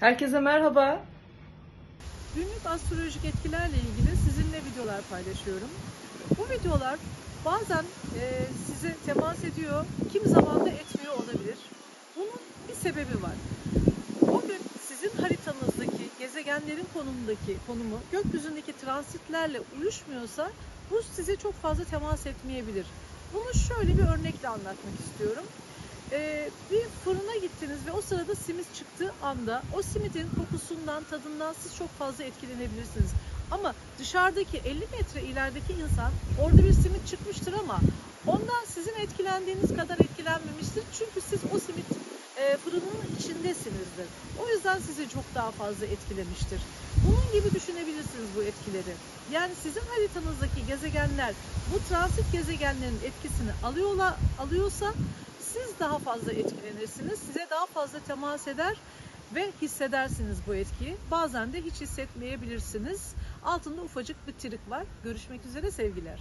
Herkese merhaba. Günlük astrolojik etkilerle ilgili sizinle videolar paylaşıyorum. Bu videolar bazen e, size temas ediyor, kimi zaman da etmiyor olabilir. Bunun bir sebebi var. O gün sizin haritanızdaki gezegenlerin konumundaki konumu gökyüzündeki transitlerle uyuşmuyorsa bu size çok fazla temas etmeyebilir. Bunu şöyle bir örnekle anlatmak istiyorum. Ee, bir fırına gittiniz ve o sırada simit çıktığı anda o simitin kokusundan, tadından siz çok fazla etkilenebilirsiniz. Ama dışarıdaki 50 metre ilerideki insan orada bir simit çıkmıştır ama ondan sizin etkilendiğiniz kadar etkilenmemiştir. Çünkü siz o simit e, fırının içindesinizdir. O yüzden sizi çok daha fazla etkilemiştir. Bunun gibi düşünebilirsiniz bu etkileri. Yani sizin haritanızdaki gezegenler bu transit gezegenlerin etkisini alıyorlar, alıyorsa siz daha fazla etkilenirsiniz. Size daha fazla temas eder ve hissedersiniz bu etkiyi. Bazen de hiç hissetmeyebilirsiniz. Altında ufacık bir trik var. Görüşmek üzere sevgiler.